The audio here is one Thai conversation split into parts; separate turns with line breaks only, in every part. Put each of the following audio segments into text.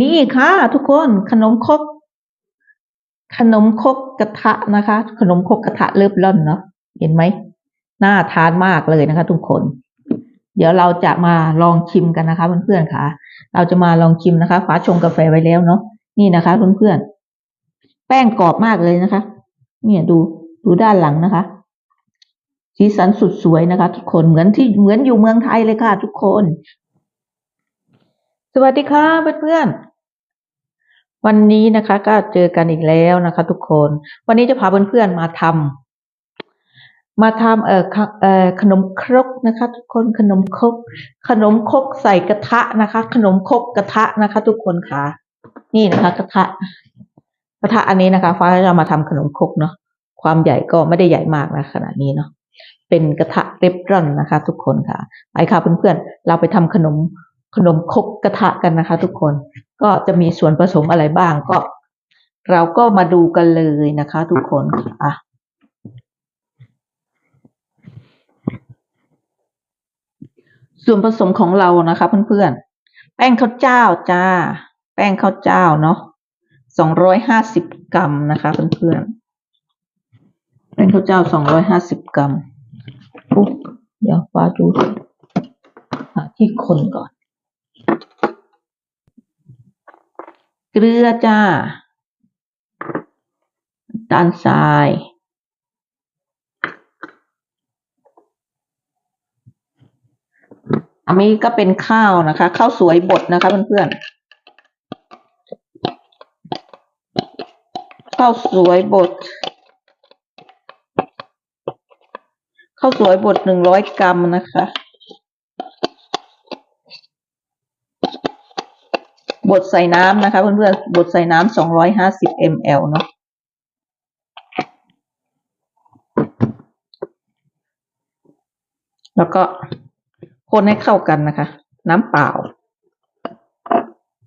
นี่ค่ะ ทุกคนขนมครกขนมครกกระทะนะคะ ขนมครกกระทะเลิบล่อนเนาะเห็นไหมน่าทานมากเลยนะคะ ทุกคน เดี๋ยวเราจะมาลองชิมกันนะคะเพื่อนๆค่ะ เราจะมาลองชิมนะคะฟ้าชงกาแฟไว้แล้วเนาะนี่นะคะเพื่อนๆแป้งกรอบมากเลยนะคะ เนี่ยดูดูด้านหลังนะคะ สีสันสุดสวยนะคะ ทุกคนเหมือนที่เหมือนอยู่เมืองไทยเลยค่ะ ทุกคน สวัสดีค่ะเพื่อนๆ วันนี้นะคะก็เจอกันอีกแล้วนะคะ ทุกคน วันนี้จะพาเพื่อนๆมาทำมาทำเอ่อขเอ่อขนมครกนะคะ ทุกคนขนมครก ขนมครกใส่กระทะนะคะ ขนมครกกระทะนะคะ ทุกคนค่ะ นี่นะคะ กระทะ กระทะอันนี้นะคะ ฟ้าจะมาทำขนมครกเนาะความใหญ่ก็ไม่ได้ใหญ่มากนะขนาดนี้เนาะเป็นกระทะเรบรอนนะคะ ทุกคนค่ะไปค่ะเพื่อนๆเราไปทำขนม ขนมครกกระทะกันนะคะ ทุกคนก็จะมีส่วนผสมอะไรบ้างก็ เราก็มาดูกันเลยนะคะ ทุกคนอะส่วนผสมของเรานะคะเพื่อนๆ แป้งข้าวเจ้าจ้า แป้งข้าวเจ้าเนาะสองร้อยห้าสิบกรัมนะคะเพื่อนๆ แป้งข้าวเจ้าสองร้อยห้าสิบกรัมอุ๊ยเดี๋ยวฟ้าดูหาที่คนก่อน เกลือจ้าน้ำตาลทราย อันนี้ก็เป็นข้าวนะคะ ข้าวสวยบดนะคะเพื่อนๆ ข้าวสวยบด ข้าวสวยบดหนึ่งร้อยกรัมนะคะ บดใส่น้ำนะคะเพื่อนๆบดใส่น้ำสองร้อยห้าสิบมลเนาะแล้วก็คนให้เข้ากันนะคะ น้ำเปล่า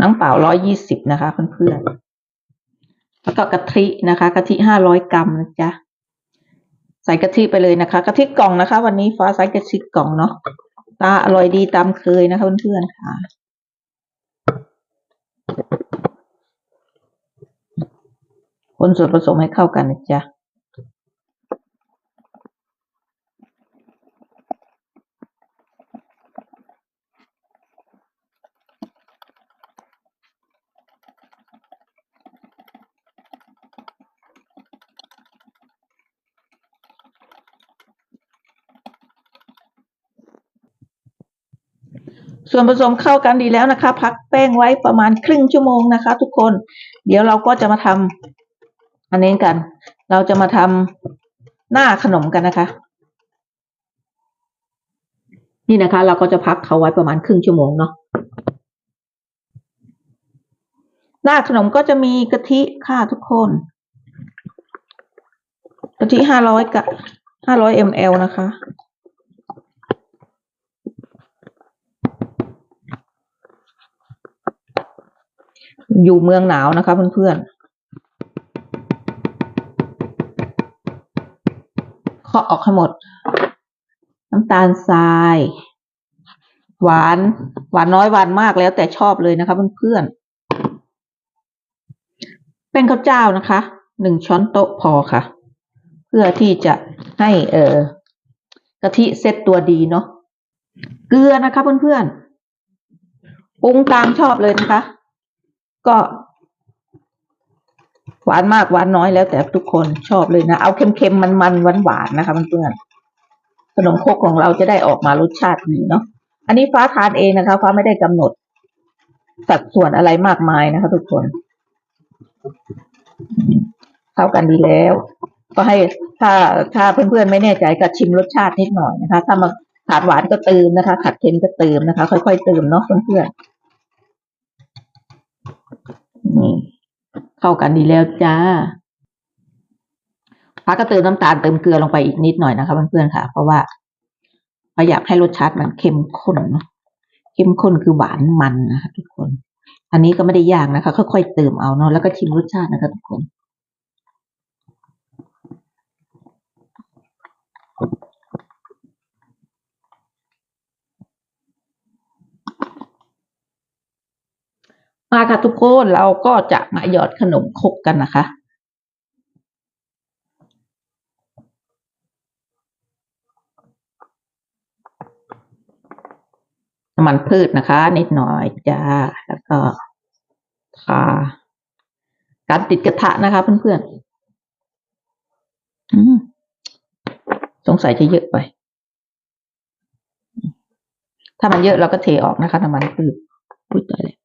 น้ำเปล่าร้อยยี่สิบนะคะเพื่อนๆแล้วก็กะทินะคะกะทิห้าร้อยกรัมนะจ๊ะใส่กะทิไปเลยนะคะกะทิกล่องนะคะ วันนี้ฟ้าใส่กะทิกล่องเนาะตาอร่อยดีตามเคยนะคะเพื่อนๆค่ะ คนส่วนผสมให้เข้ากันนะจ๊ะ ส่วนผสมเข้ากันดีแล้วนะคะ พักแป้งไว้ประมาณครึ่งชั่วโมงนะคะ ทุกคน เดี๋ยวเราก็จะมาทำอันนี้กัน เราจะมาทำหน้าขนมกันนะคะ นี่นะคะ เราก็จะพักเขาไว้ประมาณครึ่งชั่วโมงเนาะหน้าขนมก็จะมีกะทิค่ะทุกคนกะทิห้าร้อยกะห้าร้อยมลนะคะ อยู่เมืองหนาวนะคะเพื่อนๆเคาะออกให้หมด น้ำตาลทราย หวาน หวานน้อยหวานมากแล้วแต่ชอบเลยนะคะเพื่อนๆเป็นข้าวเจ้านะคะหนึ่งช้อนโต๊ะพอค่ะ เพื่อที่จะให้เออกะทิเซ็ตตัวดีเนาะเกลือนะคะเพื่อนๆปรุงตามชอบเลยนะคะ ก็หวานมากหวานน้อยแล้วแต่ทุกคนชอบเลยนะ เอาเค็มๆ มันๆ หวานๆ นะคะเพื่อนๆขนมคกของเราจะได้ออกมารสชาติดีเนาะ อันนี้ฟ้าทานเองนะคะ ฟ้าไม่ได้กำหนดสัดส่วนอะไรมากมายนะคะ ทุกคน เข้ากันดีแล้ว ก็ให้ถ้าถ้าเพื่อนๆ ไม่แน่ใจก็ชิมรสชาตินิดหน่อยนะคะ ถ้ามาขาดหวานก็เติมนะคะ ขาดเค็มก็เติมนะคะ ค่อยๆเติมเนาะเพื่อนๆ นี่เข้ากันดีแล้วจ้าพักก็เติมน้ำตาลเติมเกลือลงไปอีกนิดหน่อยนะคะเพื่อนๆค่ะ เพราะว่าเราอยากให้รสชาติมันเข้มข้นเนาะเข้มข้นคือหวานมันนะคะทุกคน อันนี้ก็ไม่ได้ยากนะคะค่อยๆเติมเอาเนาะแล้วก็ชิมรสชาตินะคะทุกคน มาค่ะทุกคนเราก็จะมาหยอดขนมครกกันนะคะ น้ำมันพืชนะคะ นิดหน่อยจ้า แล้วก็ทาการติดกระทะนะคะเพื่อนๆสงสัยจะเยอะไป ถ้ามันเยอะเราก็เทออกนะคะน้ำมันพืชพูดตายเลย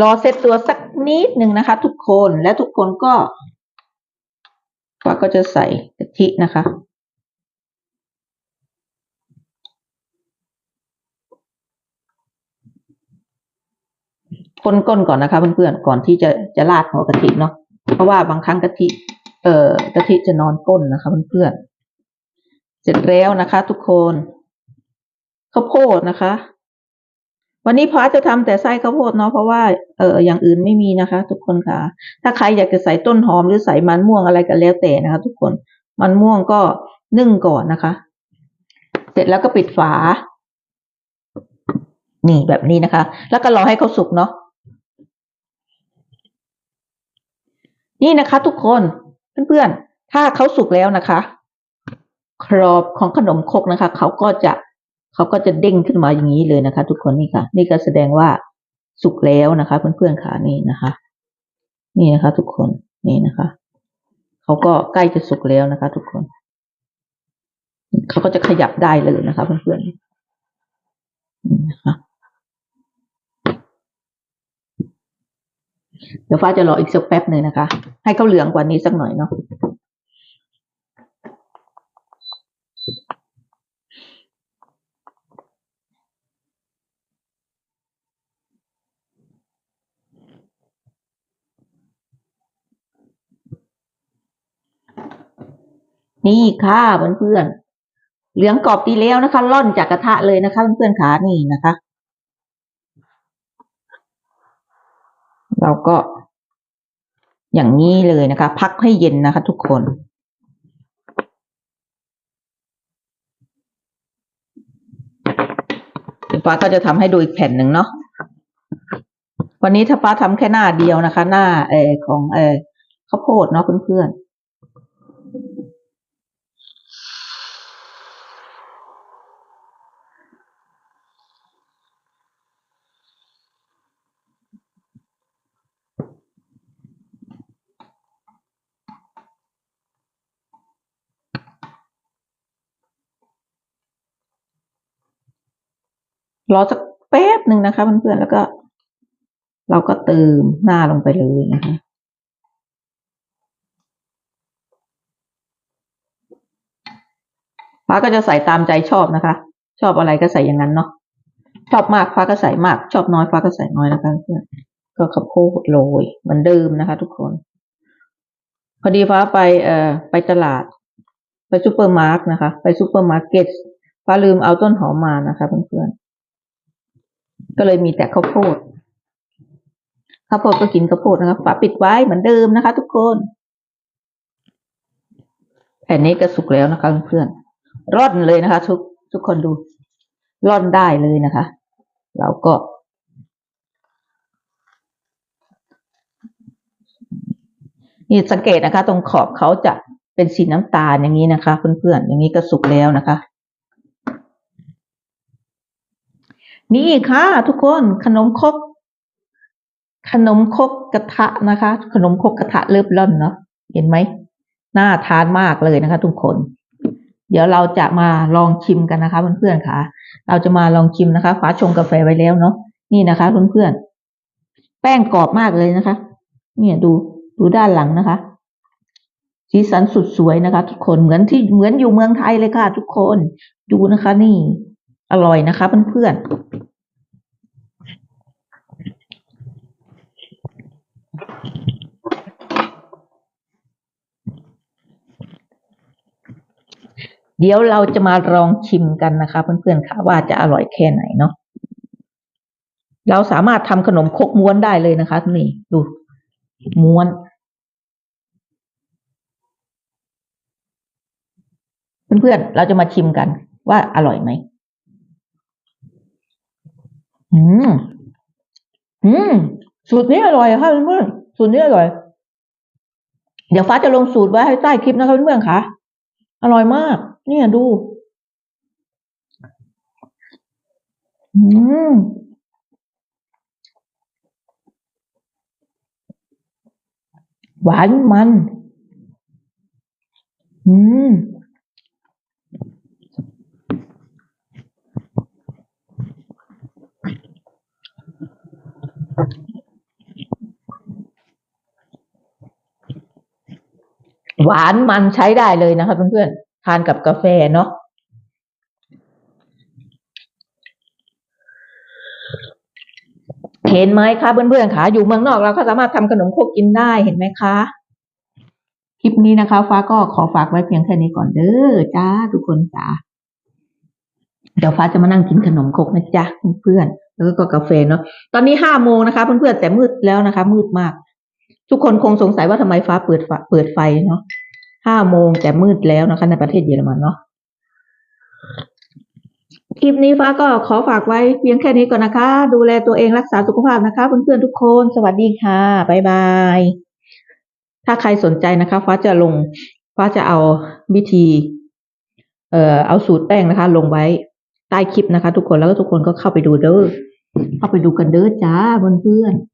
รอเซตตัวสักนิดหนึ่งนะคะ ทุกคนและทุกคนก็ฟ้าก็จะใส่กะทินะคะ คนก้นก่อนนะคะเพื่อนๆก่อนที่จะจะราดหัวกะทิเนาะเพราะว่าบางครั้งกะทิเอ่อกะทิจะนอนก้นนะคะเพื่อนๆเสร็จแล้วนะคะ ทุกคนข้าวโพดนะคะ วันนี้พระจะทำแต่ไส้ข้าวโพดเนาะเพราะว่าเอออย่างอื่นไม่มีนะคะ ทุกคนค่ะ ถ้าใครอยากจะใส่ต้นหอมหรือใส่มันม่วงอะไรก็แล้วแต่นะคะ ทุกคนมันม่วงก็นึ่งก่อนนะคะ เสร็จแล้วก็ปิดฝา นี่แบบนี้นะคะ แล้วก็รอให้เขาสุกเนาะนี่นะคะ ทุกคนเพื่อนๆถ้าเขาสุกแล้วนะคะ ครอบของขนมครกนะคะ เขาก็จะ เขาก็จะเด้งขึ้นมาอย่างนี้เลยนะคะ ทุกคนนี่ค่ะ นี่ก็แสดงว่าสุกแล้วนะคะ เพื่อนๆค่ะนี่นะคะ นี่นะคะ ทุกคนนี่นะคะเขาก็ใกล้จะสุกแล้วนะคะ ทุกคนเขาก็จะขยับได้เลยนะคะ เพื่อนๆนี่นะคะเดี๋ยวฟ้าจะรออีกสักแป๊บหนึ่งนะคะ ให้เขาเหลืองกว่านี้สักหน่อยเนาะ นี่ค่ะเพื่อนๆเหลืองกรอบดีแล้วนะคะล่อนจากกระทะเลยนะคะเพื่อนๆขานี่นะคะ เราก็อย่างนี้เลยนะคะ พักให้เย็นนะคะ ทุกคนเดี๋ยวป้าก็จะทำให้ดูอีกแผ่นหนึ่งเนาะวันนี้ถ้าป้าทำแค่หน้าเดียวนะคะ หน้าเออของเออข้าวโพดเนาะเพื่อนๆ รอสักแป๊บหนึ่งนะคะเพื่อนๆแล้วก็ เราก็เติมหน้าลงไปเลยนะคะฟ้าก็จะใส่ตามใจชอบนะคะ ชอบอะไรก็ใส่อย่างนั้นเนาะชอบมากฟ้าก็ใส่มาก ชอบน้อยฟ้าก็ใส่น้อยนะคะเพื่อนก็ข้าวโพดโรยเหมือนเดิมนะคะ ทุกคน พอดีฟ้าไปเอ่อไปตลาด ไปซูเปอร์มาร์ทนะคะ ไปซูเปอร์มาร์เก็ตฟ้าลืมเอาต้นหอมมานะคะเพื่อนๆ ก็เลยมีแต่ข้าวโพดข้าวโพดก็กินข้าวโพดนะคะฝาปิดไว้เหมือนเดิมนะคะ ทุกคนแผ่นนี้ก็สุกแล้วนะคะเพื่อนร่อนเลยนะคะ ทุกทุกคนดู ร่อนได้เลยนะคะ เราก็ นี่สังเกตนะคะ ตรงขอบเขาจะเป็นสีน้ำตาลอย่างนี้นะคะ เพื่อนๆอย่างนี้ก็สุกแล้วนะคะ นี่ค่ะ ทุกคนขนมครกขนมครกกระทะนะคะ ขนมครกกระทะเลิบล่อนเนาะเห็นไหมน่าทานมากเลยนะคะ ทุกคน เดี๋ยวเราจะมาลองชิมกันนะคะเพื่อนๆค่ะ เราจะมาลองชิมนะคะฟ้าชงกาแฟไว้แล้วเนาะนี่นะคะเพื่อนๆแป้งกรอบมากเลยนะคะ เนี่ยดูดูด้านหลังนะคะสีสันสุดสวยนะคะ ทุกคนเหมือนที่เหมือนอยู่เมืองไทยเลยค่ะ ทุกคนดูนะคะ นี่ อร่อยนะคะเพื่อนๆ เดี๋ยวเราจะมาลองชิมกันนะคะ เพื่อนๆค่ะว่าจะอร่อยแค่ไหนเนาะเราสามารถทำขนมคกม้วนได้เลยนะคะนี่ดูม้วนเพื่อนๆ เราจะมาชิมกันว่าอร่อยไหม อืม อืม สูตรนี้อร่อยค่ะเพื่อนๆสูตรนี้อร่อย เดี๋ยวฟ้าจะลงสูตรไว้ให้ใต้คลิปนะคะเพื่อนๆค่ะ อร่อยมาก เนี่ยดู อืมหวานมัน อืม หวานมันใช้ได้เลยนะคะเพื่อนๆทานกับกาแฟเนาะเห็นไหมคะเพื่อนๆคะอยู่เมืองนอกเราก็สามารถทำขนมครกกินได้เห็นไหมคะคลิปนี้นะคะ ฟ้าก็ขอฝากไว้เพียงแค่นี้ก่อนเด้อจ้าทุกคนจ้าเดี๋ยวฟ้าจะมานั่งกินขนมครกนะจ๊ะเพื่อนๆแล้วก็กาแฟเนาะตอนนี้ห้าโมงนะคะ เพื่อนๆแต่มืดแล้วนะคะ มืดมาก ทุกคนคงสงสัยว่าทำไมฟ้าเปิดไฟเปิดไฟเนาะห้าโมงแต่มืดแล้วนะคะ ในประเทศเยอรมันเนาะคลิปนี้ฟ้าก็ขอฝากไว้เพียงแค่นี้ก่อนนะคะ ดูแลตัวเองรักษาสุขภาพนะคะเพื่อนๆทุกคนสวัสดีค่ะบ๊ายบายถ้าใครสนใจนะคะ ฟ้าจะลง ฟ้าจะเอาวิธี เอ่อเอาสูตรแป้งนะคะ ลงไว้ใต้คลิปนะคะ ทุกคนแล้วก็ทุกคนก็เข้าไปดูเด้อเข้าไปดูกันเด้อจ้าเพื่อนๆ